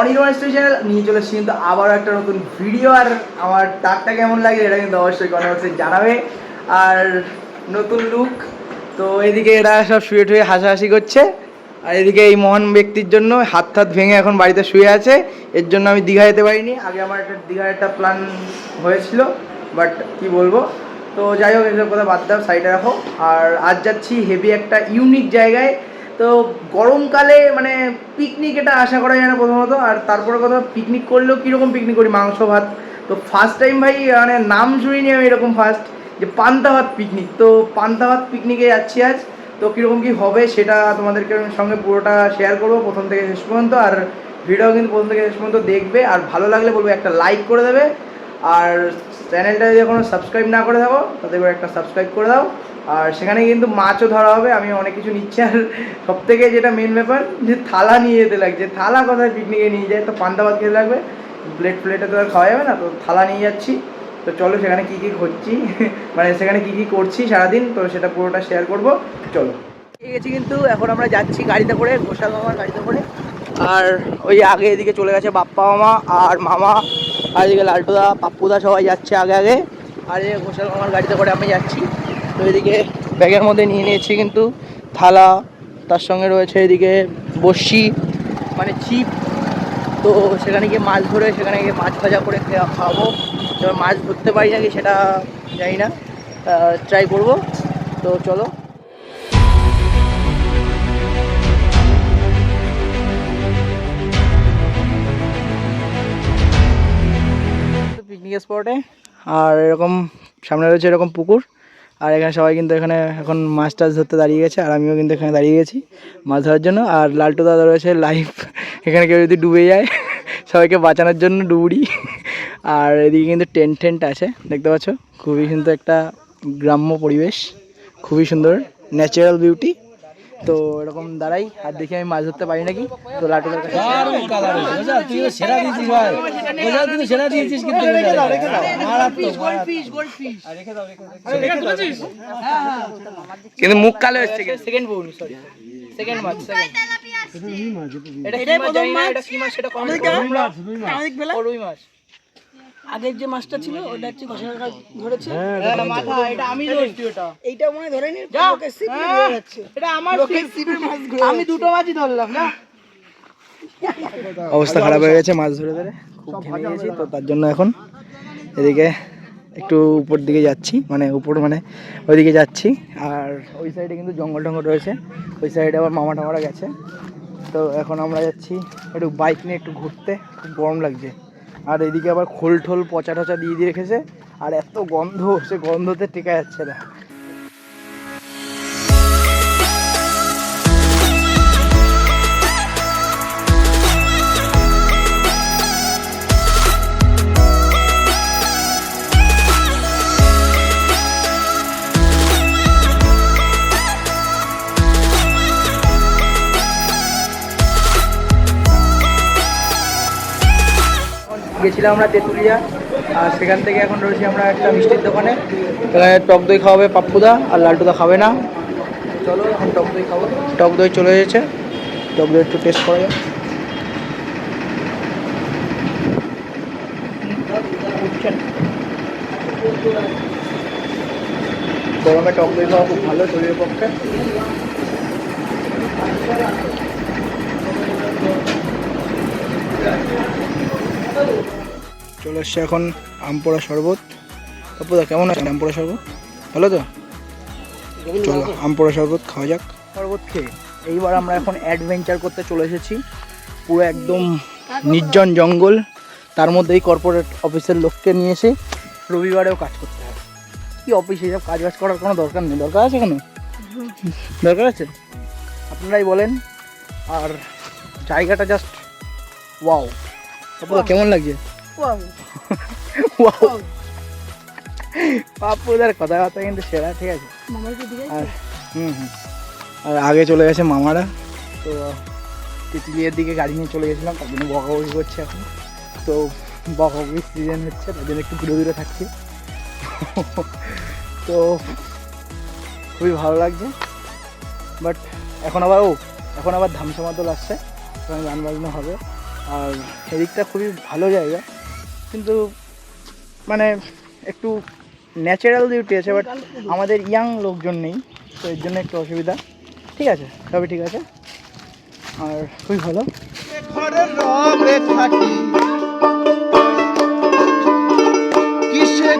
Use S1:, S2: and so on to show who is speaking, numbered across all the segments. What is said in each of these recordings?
S1: Anirban story channel নিয়ে চলে এসেছি কিন্তু আবার একটা নতুন ভিডিও আর আমার ডাকটা কেমন লাগে এটা কিন্তু অবশ্যই কমেন্টসে জানাবে। আর নতুন লুক তো এদিকে এরা সব শুয়ে টুয়ে হাসাহাসি করছে, আর এদিকে এই মহান ব্যক্তির জন্য হাত হাত ভেঙে এখন বাড়িতে শুয়ে আছে, এর জন্য আমি দীঘা যেতে পারিনি, আগে আমার একটা দীঘার একটা প্ল্যান হয়েছিল বাট কি বলব? তো যাই হোক, এসব কথা বাদ দাও সাইডে রাখো। আর আজ যাচ্ছি হেভি একটা ইউনিক জায়গায় তো গরমকালে মানে পিকনিক এটা আশা করা যায় না প্রথমত, আর তারপরে কথা পিকনিক করলেও কীরকম পিকনিক করি? মাংস, ভাত। তো ফার্স্ট টাইম ভাই মানে নাম শুনিনি আমি এরকম ফার্স্ট যে পান্তা ভাত পিকনিক তো পান্তা ভাত পিকনিকে যাচ্ছি আজ। তো কীরকম কী হবে সেটা তোমাদেরকে সঙ্গে পুরোটা শেয়ার করব প্রথম থেকে শেষ পর্যন্ত, আর ভিডিও কিন্তু প্রথম থেকে শেষ পর্যন্ত দেখবে। আর ভালো লাগলে বলব একটা লাইক করে দেবে। আর চ্যানেলটা যদি এখনও সাবস্ক্রাইব না করে থাকো, তাতে করে একটা সাবস্ক্রাইব করে দাও। আর সেখানে কিন্তু মাছও ধরা হবে, আমি অনেক কিছু নিচ্ছি। আর সব থেকে যেটা মেন ব্যাপার, যে থালা নিয়ে যেতে লাগছে। থালা কোথায় পিকনিকে নিয়ে যায়, তো পান্তা ভাত খেতে লাগবে। প্লেট প্লেটে তো আর খাওয়া যাবে না, তো থালা নিয়ে যাচ্ছি। তো চলো সেখানে কী কী করছি মানে সেখানে কী কী করছি সারাদিন, তো সেটা পুরোটা শেয়ার করব। চলো। ঠিক গেছি কিন্তু, এখন আমরা যাচ্ছি গাড়িতে করে ঘোষাল মামার গাড়িতে করে। আর ওই আগে এদিকে চলে গেছে বাপ্পা মামা আর মামা, আর এদিকে লালটুদা, পাপ্পুদা সবাই যাচ্ছে আগে আগে। আর এই ঘোষাল মামার গাড়িতে করে আমি যাচ্ছি। তো এদিকে ব্যাগের মধ্যে নিয়ে নিয়েছি কিন্তু থালা, তার সঙ্গে রয়েছে এদিকে বড়শি মানে চিপ তো সেখানে গিয়ে মাছ ধরে সেখানে গিয়ে মাছ ভাজা করে খাওয়াবো। এবার মাছ ধরতে পারি নাকি সেটা জানি না। ট্রাই করব। তো চলো। পিকনিক স্পটে আর এরকম সামনে রয়েছে এরকম পুকুর, আর এখানে সবাই কিন্তু এখানে এখন মাছ টাছ ধরতে দাঁড়িয়ে গেছে, আর আমিও কিন্তু এখানে দাঁড়িয়ে গেছি মাছ ধরার জন্য, আর লালটু দাদা রয়েছে লাইভ এখানে কেউ যদি ডুবে যায়, সবাইকে বাঁচানোর জন্য ডুবুরি, আর এদিকে কিন্তু টেন্ট টেন্ট আছে, দেখতে পাচ্ছ? খুবই কিন্তু একটা গ্রাম্য পরিবেশ, খুবই সুন্দর ন্যাচারাল বিউটি তো এরকম দাঁড়াই আর দেখি আমি মাছ ধরতে পারি নাকি? তো লাটুদার কাছে
S2: সেরা দিয়েছিস কিন্তু
S1: কিন্তু মুখ কালো হচ্ছে সেকেন্ড বউনি সরি সেকেন্ড মাছ? সেকেন্ড এটা কি মাছ? এটা কি মাছ? সেটা কমেন্ট রুই মাছ।
S3: আগের যে মাছটা ছিল ওটা হচ্ছে ঘষা ধরেছে।
S1: এটা মাথা এটা আমি ধরছি ওটা।
S3: এইটা মনে হয় ধরেনি
S1: যা।
S3: লোকের সিপ যাচ্ছে।
S1: এটা আমার
S3: মাছ
S1: আমি দুটো মাছই ধরলাম না? অবস্থা খারাপ হয়ে গেছে মাছ ধরে ধরে। খুব ঘেমে গেছি তো তার জন্য এখন এদিকে একটু উপর দিকে যাচ্ছি মানে উপর মানে ওইদিকে যাচ্ছি। আর ওই সাইডে কিন্তু জঙ্গল টঙ্গল রয়েছে ওই সাইডে আবার মামা টামারা গেছে। তো এখন আমরা যাচ্ছি একটু বাইক নিয়ে একটু ঘুরতে খুব গরম লাগছে। আর এদিকে আবার খোল ঠোল পচা টচা দিয়ে দিয়ে রেখেছে। আর এত গন্ধ, সে গন্ধতে টেকা যাচ্ছে না। গেছিলাম আমরা তেঁতুলিয়া, আর সেখান থেকে এখন রয়েছি আমরা একটা মিষ্টির দোকানে। এখানে টক দই খাওয়াবে পাপ্পুদা, আর লালটুদা খাবে না। চলো এখন টক দই খাব। টক দই চলে এসেছে। টক দই একটু টেস্ট করা যাক। গরমে টক দই খাওয়া খুব ভালো শরীরের পক্ষে। চলে এসছে এখন আমপোড়া শরবত। পাপ্পুদা কেমন আছে আমপোড়া শরবত? ভালো তো? চলো আমপোড়া শরবত খাওয়া যাক। শরবত খেয়ে। এইবার আমরা এখন অ্যাডভেঞ্চার করতে চলে এসেছি। পুরো একদম নির্জন জঙ্গল। তার মধ্যে এই কর্পোরেট অফিসের লোককে নিয়ে এসে রবিবারেও কাজ করতে হবে। কি অফিস এইসব কাজ বাজ করার কোনো দরকার নেই? দরকার আছে কোনো? দরকার আছে? আপনারাই বলেন। আর জায়গাটা জাস্ট ওয়াও কেমন লাগছে? ওয়াও পাপ্পুদার কথাবার্তা কিন্তু সেরা ঠিক আছে আর হুম হুম আর আগে চলে গেছে মামারা তো তিতলিয়ার দিকে গাড়ি নিয়ে চলে গেছিলাম তার জন্য বকাবকি করছে এখন তো বকাবকি সিজন হচ্ছে তার জন্য একটু দূরে দূরে থাকছি তো খুবই ভালো লাগছে বাট এখন আবার ও এখন আবার ধামসামাদল আসছে ওখানে গান বাজনা হবে। আর এদিকটা খুবই ভালো জায়গা। কিন্তু মানে একটু ন্যাচারাল বিউটি আছে বাট আমাদের ইয়াং লোকজন নেই, তো এর জন্য একটু অসুবিধা। ঠিক আছে, সবই ঠিক আছে? আর খুবই ভালো।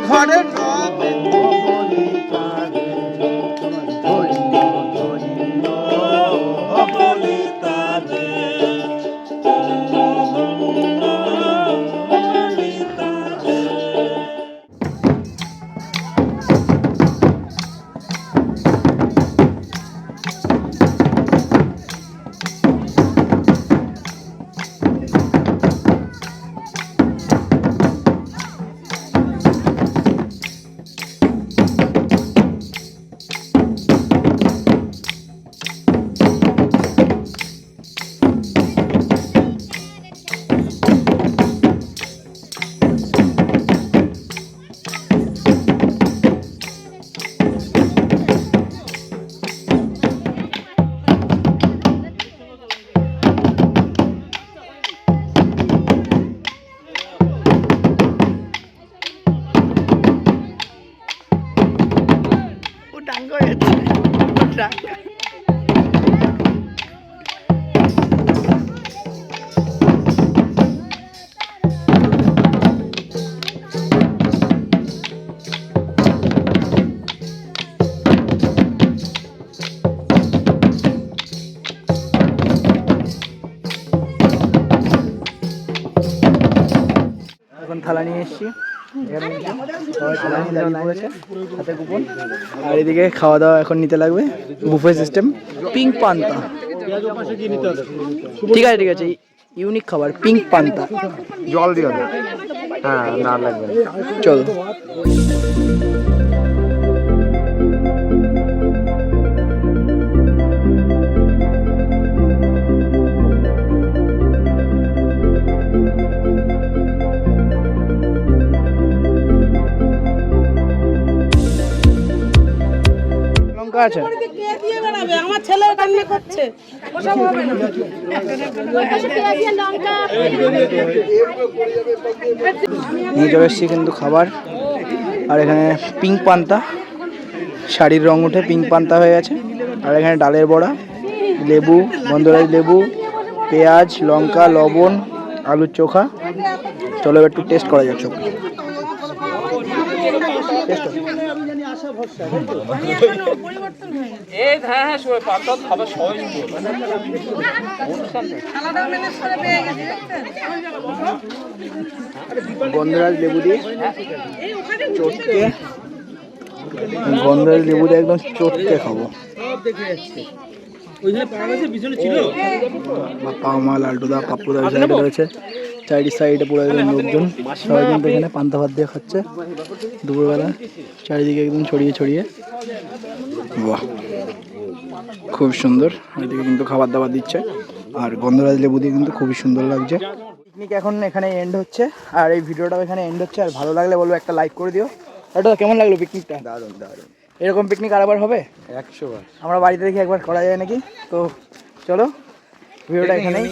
S4: ঘরে
S1: এখন নিয়ে এসেছি হাতে কুপন। আর এদিকে খাওয়া দাওয়া এখন নিতে লাগবে বুফে সিস্টেম পিঙ্ক পান্তা ঠিক আছে ঠিক আছে ইউনিক খাবার পিঙ্ক পান্তা
S4: জল দিয়ে হ্যাঁ না লাগবে
S1: চলো। লঙ্কা আছে।
S3: কে দিয়ে বেড়াবে? আমার ছেলে কান্না করছে। ওসব হবে না।
S1: নিয়ে চলে এসেছি কিন্তু খাবার। আর এখানে পিঙ্ক পান্তা। শাড়ির রং উঠে পিঙ্ক পান্তা হয়ে গেছে। আর এখানে ডালের বড়া লেবু গন্ধরাজ লেবু পেঁয়াজ লঙ্কা লবণ আলুর চোখা। চলো একটু টেস্ট করা যাক সব টেস্ট গন্ধরাজ লেবু দিয়ে চটকে। গন্ধরাজ লেবু দিয়ে একদম চটকে খাব। বাপ্পা মা লালটুদা পাপ্পুদা সাইডে রয়েছে। চারি সাইডে পুরো একদম লোকজন সবাই কিন্তু এখানে পান্তা ভাত দিয়ে খাচ্ছে। দুপুরবেলা চারিদিকে একদম ছড়িয়ে ছড়িয়ে। বাহ। খুব সুন্দর। এদিকে কিন্তু খাবার দাবার দিচ্ছে। আর গন্ধরাজ লেবু দিয়ে কিন্তু খুবই সুন্দর লাগছে। পিকনিক এখন এখানে এন্ড হচ্ছে। আর এই ভিডিওটাও এখানে এন্ড হচ্ছে। আর ভালো লাগলে বলব একটা লাইক করে দিও। এটা কেমন লাগল পিকনিকটা
S4: দারুণ দারুণ।
S1: এরকম পিকনিক আরেকবার হবে?
S4: একশো বার।
S1: আমরা বাড়িতে দেখি একবার করা যায় নাকি? তো চলো ভিডিওটা এখানেই।